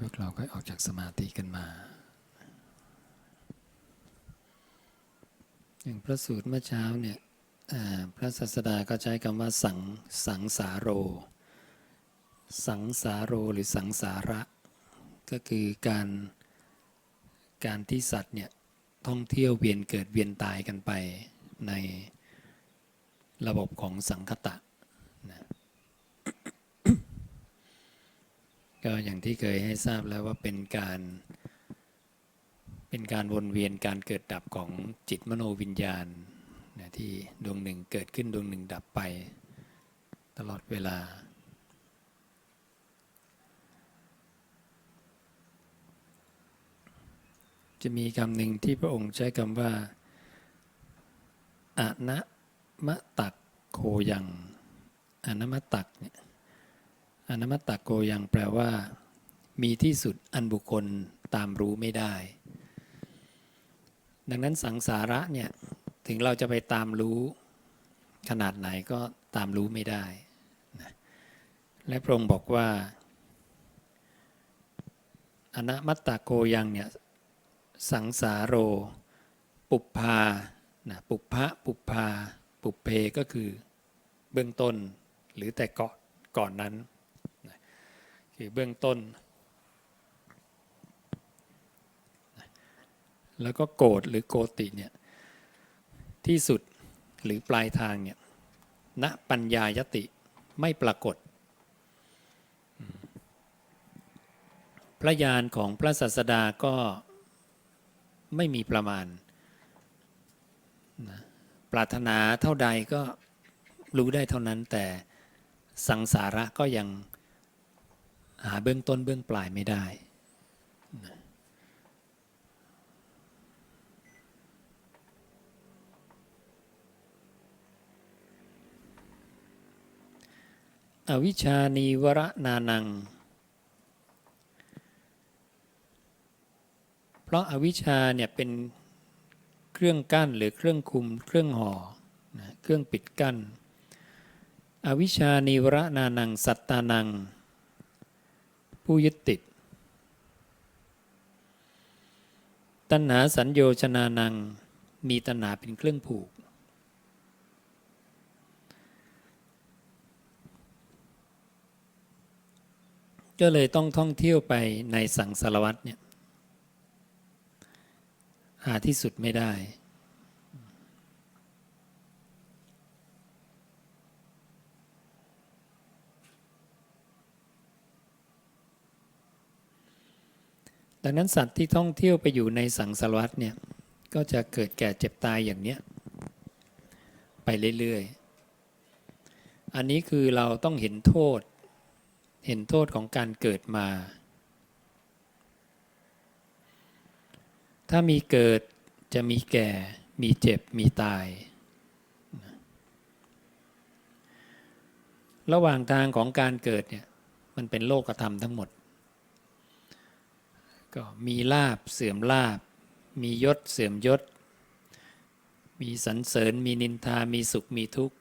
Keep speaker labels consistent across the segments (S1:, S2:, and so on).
S1: เราก็ออกจากสมาธิกันมา อย่างพระสูตรเมื่อเช้าเนี่ยพระศาสดาก็ใช้คำว่าสังสังสาโร สังสาโรหรือสังสาระ ก็คือการการที่สัตว์เนี่ยท่องเที่ยวเวียนเกิดเวียนตายกันไปในระบบของสังคตะ ก็อย่างที่เคยให้ทราบแล้วว่าเป็นการ เป็นการวนเวียนการเกิดดับของจิตมโนวิญญาณนะที่ดวงหนึ่งเกิดขึ้นดวงหนึ่งดับไป ตลอดเวลา จะมีคำหนึ่งที่พระองค์ใช้คำว่าอะนะมะตักโคยังอะนะมะตักเนี่ย อนะมตักโคยังแปลว่า มีที่สุดอันบุคคลตามรู้ไม่ได้ ดังนั้นสังสาระเนี่ย ถึงเราจะไปตามรู้ขนาดไหนก็ตามรู้ไม่ได้นะและพระองค์บอกว่า อนะมัตตโกยังเนี่ย สังสาโร ปุปพานะปุพพะปุปพา ปุเพก็คือเบื้องต้นหรือแต่ก่อนก่อนนั้น คือเบื้องต้น แล้วก็โกดหรือโกติเนี่ยที่สุดหรือปลายทางเนี่ยณปัญญายติไม่ปรากฏ พระญาณของพระศาสดาก็ไม่มีประมาณนะปรารถนาเท่าใดก็รู้ได้เท่านั้นแต่สังสาระก็ยัง หาเบื้องต้นเบื้องปลายไม่ได้อวิชานีวรนานัง เพราะอาวิชาเนี่ยเป็นเครื่องกั้นหรือเครื่องคุมเครื่องห่อนะเครื่องปิดกั้น อวิชชานีวรนานัง สัตตานัง ผู้ยึดติด ตัณหาสัญโยชนานัง มีตัณหาเป็นเครื่องผูก ก็เลยต้องท่องเที่ยวไปในสังสารวัตเนี่ย หาที่สุดไม่ได้ ดังนั้นสัตว์ที่ท่องเที่ยวไปอยู่ในสังสารวัตเนี่ยก็จะเกิดแก่เจ็บตายอย่างเนี้ยไปเรื่อยๆ อันนี้คือเราต้องเห็นโทษ เห็นโทษของการเกิดมา ถ้ามีเกิดจะมีแก่ มีเจ็บ มีตาย ระหว่างทางของการเกิดเนี่ยมันเป็นโลกธรรมทั้งหมด ก็มีลาบเสื่อมลาบ มียศเสื่อมยศ มีสรรเสริญ มีนินทา มีสุข มีทุกข์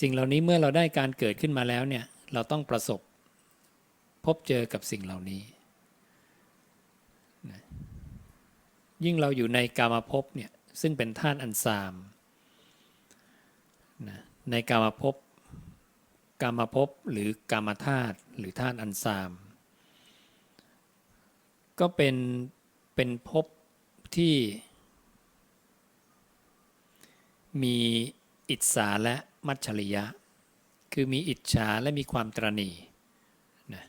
S1: สิ่งเหล่านี้เมื่อเราได้การเกิดขึ้นมาแล้วเนี่ย เราต้องประสบพบเจอกับสิ่งเหล่านี้ ยิ่งเราอยู่ในกามภพเนี่ย ซึ่งเป็นธาตุอันซาม ในกามภพกามภพหรือกามธาตุหรือธาตุอันซาม ก็เป็นเป็นภพที่ มีอิจฉาและมัจฉริยะ คือมีอิจฉาและมีความตรณีนะ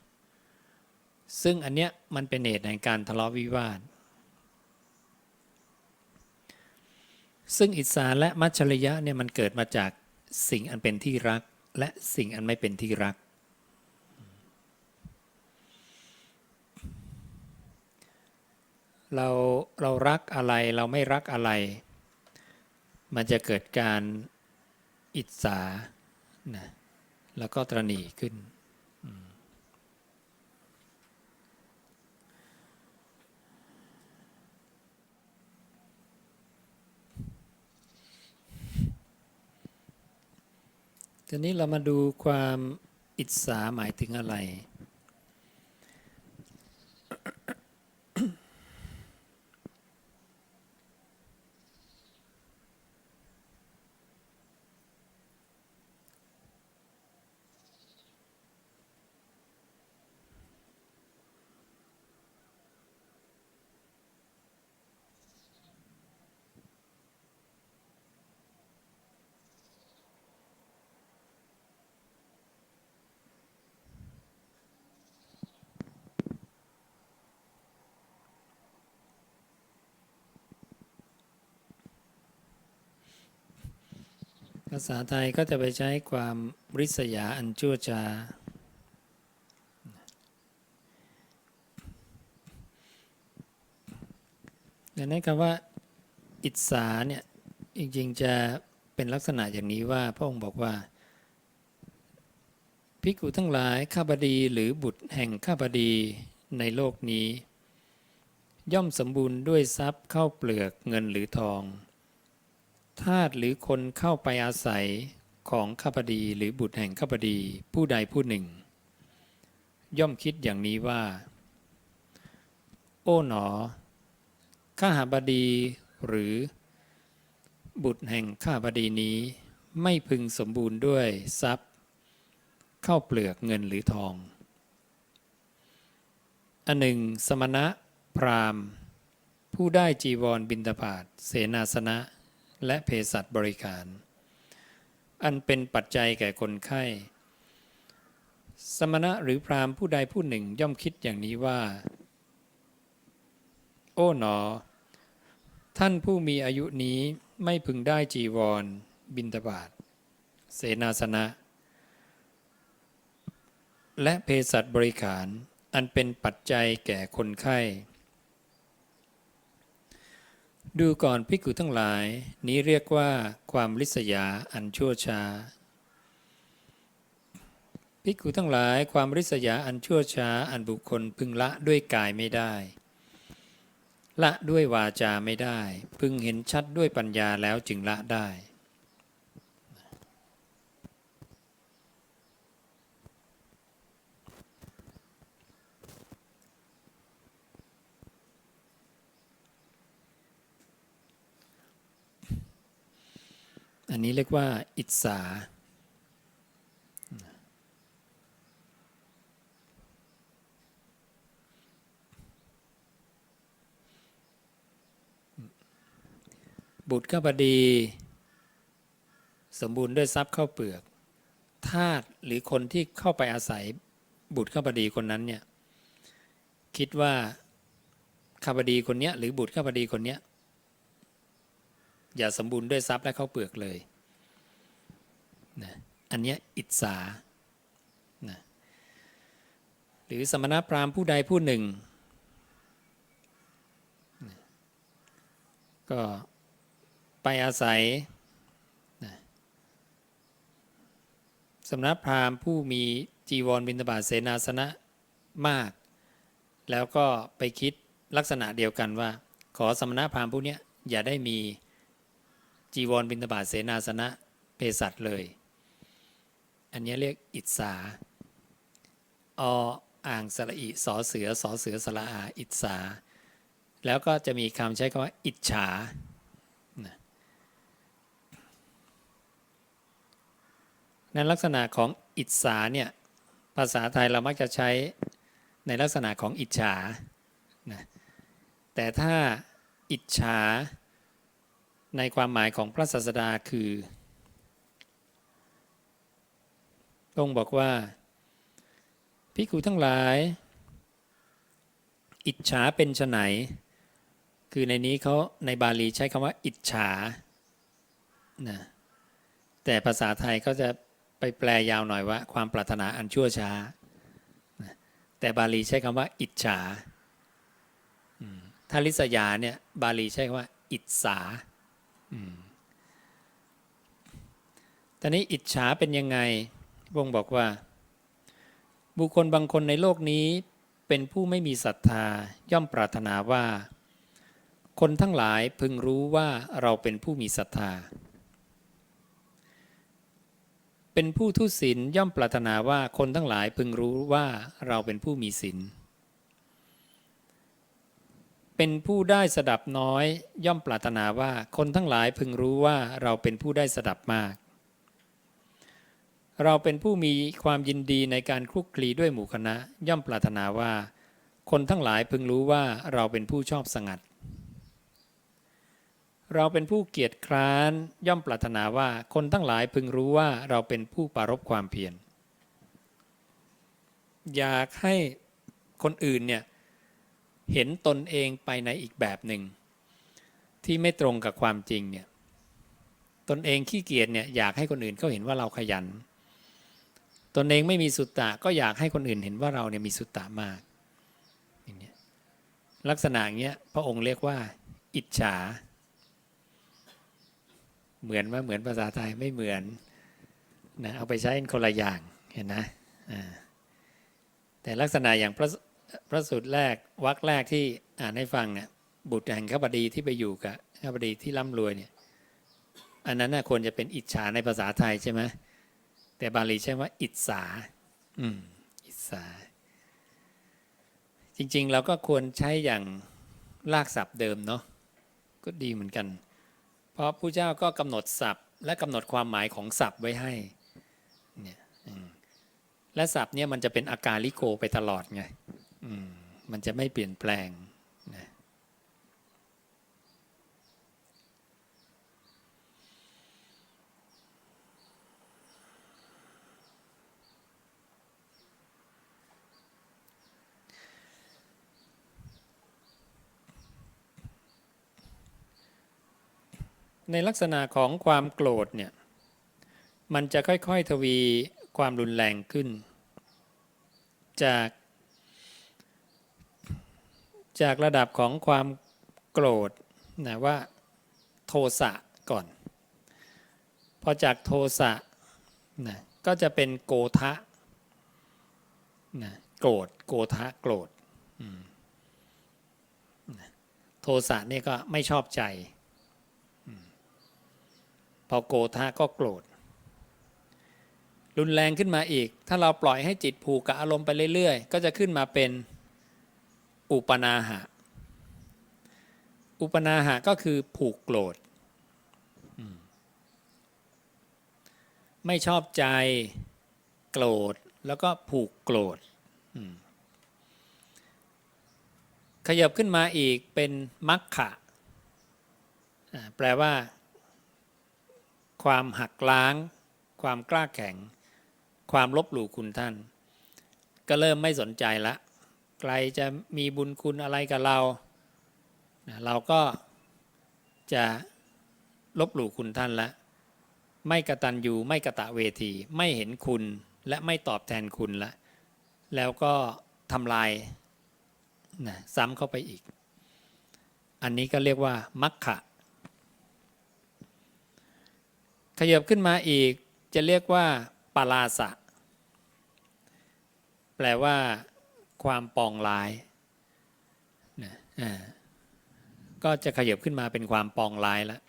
S1: ซึ่งอันเนี้ยมันเป็นเหตุในการทะเลาะวิวาท ซึ่งอิสาและมัจฉริยะเนี่ยมันเกิดมาจากสิ่งอันเป็นที่รักและสิ่งอันไม่เป็นที่รัก เราเรารักอะไรเราไม่รักอะไร มันจะเกิดการอิจฉานะแล้วก็ตรณีขึ้น ทีนี้เรามาดูความอิจฉาหมายถึงอะไราษาไทยก็จะไปใช้ความริษยาอันชั่วช้าดังนั้นคำว่าอิสาเนี่ยจริงๆจะเป็นลักษณะอย่างนี้ว่าพระองค์บอกว่าภิกขุทั้งหลายข้าบดีหรือบุตรแห่งข้าบดีในโลกนี้ ย่อมสมบูรณ์ด้วยทรัพย์เข้าเปลือกเงินหรือทอง ทาสหรือคนเข้าไปอาศัยของข้าพดีหรือบุตรแห่งข้าพดีผู้ใดผู้หนึ่ง ย่อมคิดอย่างนี้ว่า โอ้หนอ ข้าหาบดีหรือ บุตรแห่งข้าบดีนี้ไม่พึงสมบูรณ์ด้วยทรัพย์เข้าเปลือกเงินหรือทอง อันหนึ่ง สมณะ พราหมณ์ ผู้ได้จีวรบินตาบาตเสนาสนะ และเภสัชบริการ อันเป็นปัจจัยแก่คนไข้ สมณะหรือพราหมณ์ผู้ใดผู้หนึ่งย่อมคิดอย่างนี้ว่า โอ้หนอ ท่านผู้มีอายุนี้ไม่พึงได้จีวร บินตบาตเสนาสนะ และเภสัชบริการ อันเป็นปัจจัยแก่คนไข้ ดูก่อนพิกุทั้งหลาย นี้เรียกว่าความลิษยาอันชั่วช้าพิกุทั้งหลาย ความริษยาอันชั่วช้าอันบุคคลพึงละด้วยกายไม่ได้ ละด้วยวาจาไม่ได้ พึงเห็นชัดด้วยปัญญาแล้วจึงละได้ อันนี้เรียกว่า อิสาบุตรข้าพดี สมบูรณ์ด้วยทรัพย์เข้าเปลือกทาสหรือคนที่เข้าไปอาศัยบุตรข้าพดีคนนั้นเนี่ยคิดว่าข้าพดีคนเนี้ยหรือบุตรข้าพดีคนเนี้ย อย่าสมบูรณ์ด้วยทรัพย์และข้าเปลือกเลยนะอันนี้อิสานะหรือสมณพราหมณ์ผู้ใดผู้หนึ่งนะก็ไปอาศัยนะสมณพราหมณ์ผู้มีจีวรบิณฑบาตเสนาสนะมาก แล้วก็ไปคิดลักษณะเดียวกันว่า ขอสมณพราหมณ์ผู้เนี้ยอย่าได้มี จีวรบิณฑบาตเสนาสนะเภสัชเลย อันนี้เรียกอิสาออ่างสระอิสอเสือสอเสือสระอาอิสาแล้วก็จะมีคำใช้คำว่า อิจฉานะนั้นลักษณะของอิสาเนี่ยภาษาไทยเรามักจะใช้ในลักษณะของอิจฉานะแต่ถ้าอิจฉา ในความหมายของพระศาสดาคือองค์บอกว่าพิคูทั้งหลาย อิจฉาเป็นไฉนคือในนี้เขาในบาลีใช้คำว่า อิจฉานะแต่ภาษาไทยก็จะไปแปลยาวหน่อยว่า ความปรารถนาอันชั่วช้านะแต่บาลีใช้คำว่า อิจฉาถ้าลิษยาเนี่ยบาลีใช้คำว่า อิจสา ตอนนี้อิจฉาเป็นยังไงพระองค์บอกว่า บุคคลบางคนในโลกนี้ เป็นผู้ไม่มีศรัทธาย่อมปรารถนาว่า คนทั้งหลายพึงรู้ว่าเราเป็นผู้มีศรัทธา เป็นผู้ทุศีลย่อมปรารถนาว่าคนทั้งหลายพึงรู้ว่าเราเป็นผู้มีศีล เป็นผู้ได้สดับน้อย ย่อมปรารถนาว่าคนทั้งหลายพึงรู้ว่าเราเป็นผู้ได้สดับมาก เราเป็นผู้มีความยินดีในการคลุกคลีด้วยหมู่คณะ ย่อมปรารถนาว่า คนทั้งหลายพึงรู้ว่าเราเป็นผู้ชอบสงัด เราเป็นผู้เกียจคร้าน ย่อมปรารถนาว่าคนทั้งหลายพึงรู้ว่าเราเป็นผู้ปารบความเพียรอยากให้คนอื่นเนี่ย เห็นตนเองไปในอีกแบบหนึ่ง ที่ไม่ตรงกับความจริงเนี่ยตนเองขี้เกียจเนี่ยอยากให้คนอื่นเขาเห็นว่าเราขยัน ตนเองไม่มีสุตตะก็อยากให้คนอื่นเห็นว่าเราเนี่ยมีสุตตะมากอย่างเนี้ยลักษณะเงี้ยพระองค์เรียกว่า อิจฉา เหมือนว่าเหมือนภาษาไทยไม่เหมือนนะเอาไปใช้คนละอย่างเห็นนะแต่ลักษณะอย่างพระ พระสูตรแรกวรรคแรกที่อ่านให้ฟังเนี่ยบุตรแห่งข้าบดีที่ไปอยู่กับข้าบดีที่ร่ำรวยเนี่ยอันนั้นน่ะควรจะเป็นอิจฉาในภาษาไทยใช่ไหมแต่บาลีใช้ว่า อิจฉาอืมอิจฉาจริง ๆ เราก็ควรใช้อย่างลากศัพท์เดิมเนาะก็ดีเหมือนกัน เพราะผู้เจ้าก็กำหนดศัพท์ และกำหนดความหมายของศัพท์ไว้ให้เนี่ยและศัพท์เนี่ยมันจะเป็นอาการลิโกไปตลอดไง มันจะไม่เปลี่ยนแปลงนะในลักษณะของความโกรธเนี่ย มันจะค่อยๆทวีความรุนแรงขึ้น จาก จากระดับของความโกรธนะว่าโทสะก่อน พอจากโทสะนะก็จะเป็นโกทะนะโกรธโกทะโกรธนะโทสะนี่ก็ไม่ชอบใจ พอโกธาก็โกรธ รุนแรงขึ้นมาอีก ถ้าเราปล่อยให้จิตผูกกับอารมณ์ไปเรื่อย ๆ ก็จะขึ้นมาเป็น อุปนาหะ อุปนาหะก็คือผูกโกรธ ไม่ชอบใจโกรธแล้วก็ผูกโกรธ ขยับขึ้นมาอีกเป็นมัคคะแปลว่า ความหักล้าง ความกล้าแข็ง ความลบหลู่คุณท่าน ก็เริ่มไม่สนใจละ ใครจะมีบุญคุณอะไรกับเรานะเราก็จะลบหลู่คุณท่านละ ไม่กระตันยูไม่กระตะเวที ไม่เห็นคุณและไม่ตอบแทนคุณละ แล้วก็ทำลายนะซ้ำเข้าไปอีก อันนี้ก็เรียกว่ามัคคะขยับขึ้นมาอีกจะเรียกว่าปาลาสะ แปลว่า ความปองร้ายนะก็จะขยับขึ้นมาเป็นความปองร้ายแล้ว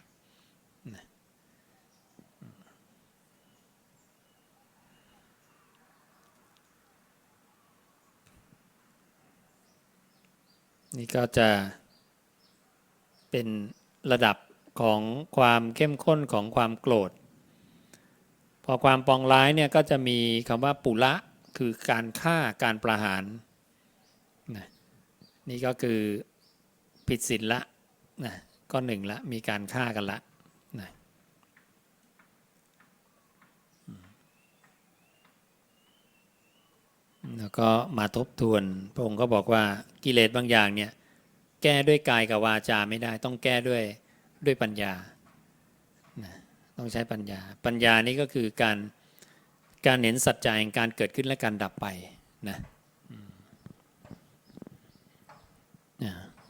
S1: นะนี่ก็จะเป็นระดับของความเข้มข้นของความโกรธ พอความปองร้ายเนี่ยก็จะมีคำว่าปุระคือการฆ่าการประหาร นะนี่ก็คือผิดศีลละนะก็หนึ่งละมีการฆ่ากันละนะแล้วก็มาทบทวนพระองค์ก็บอกว่ากิเลสบางอย่างเนี่ยแก้ด้วยกายกับวาจาไม่ได้ต้องแก้ด้วยด้วยปัญญานะต้องใช้ปัญญา ปัญญานี้ก็คือการการเห็นสัจจะแห่งการเกิดขึ้นและการดับไปนะอืม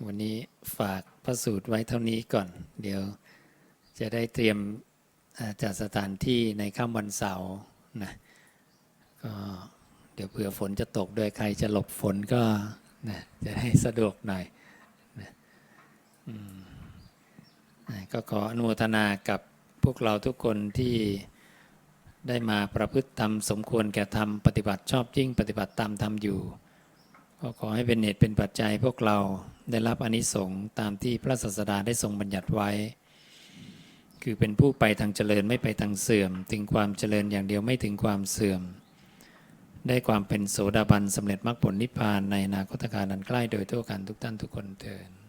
S1: วันนี้ฝากพระสูตรไว้เท่านี้ก่อน เดี๋ยวจะได้เตรียมจัดสถานที่ในค่ำวันเสาร์นะก็เดี๋ยวเผื่อฝนจะตกด้วยใครจะหลบฝนก็นะจะได้สะดวกหน่อยนะก็ขออนุโมทนากับพวกเราทุกคนที่ได้มาประพฤติธรรมสมควรแก่ธรรมปฏิบัติชอบยิ่งปฏิบัติตามธรรมอยู่ ก็ขอให้เป็นเหตุเป็นปัจจัยพวกเราได้รับอนิสงส์ตามที่พระศาสดาได้ทรงบัญญัติไว้ คือเป็นผู้ไปทางเจริญไม่ไปทางเสื่อม ถึงความเจริญอย่างเดียวไม่ถึงความเสื่อม ได้ความเป็นโสดาบันสำเร็จมรรคผลนิพพานในนาคตการนันใกล้โดยทั่วกันทุกท่านทุกคนเถิด